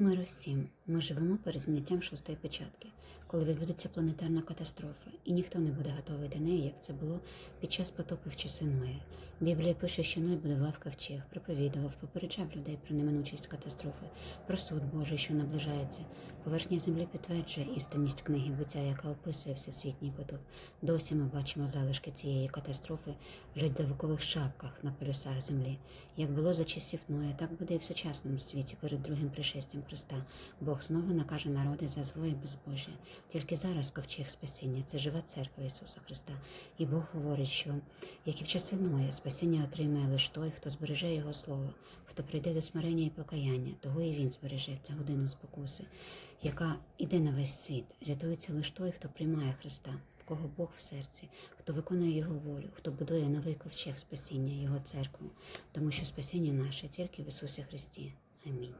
Миру всім. Ми живемо перед зняттям шостої печатки, коли відбудеться планетарна катастрофа, і ніхто не буде готовий до неї, як це було під час потопу в часи Ноя. Біблія пише, що Ной будував ковчег, проповідував, попереджав людей про неминучість катастрофи, про суд Божий, що наближається. Поверхня землі підтверджує істинність книги буття, яка описує всесвітній потоп. Досі ми бачимо залишки цієї катастрофи в льодовикових шапках на полюсах землі. Як було за часів Ноя, так буде і в сучасному світі перед другим пришестям Христа. Бог знову накаже народи за зло і безбожжя. Тільки зараз ковчег спасіння це жива церква Ісуса Христа. І Бог говорить, що як і в часи Ноя, спасіння отримає лише той, хто збереже його слово, хто прийде до смирення і покаяння, того і він збереже в цю годину спокуси, яка іде на весь світ. Рятується лише той, хто приймає Христа. В кого Бог в серці, хто виконує Його волю, хто будує новий ковчег спасіння, Його церкву, тому що спасіння наше тільки в Ісусі Христі. Амінь.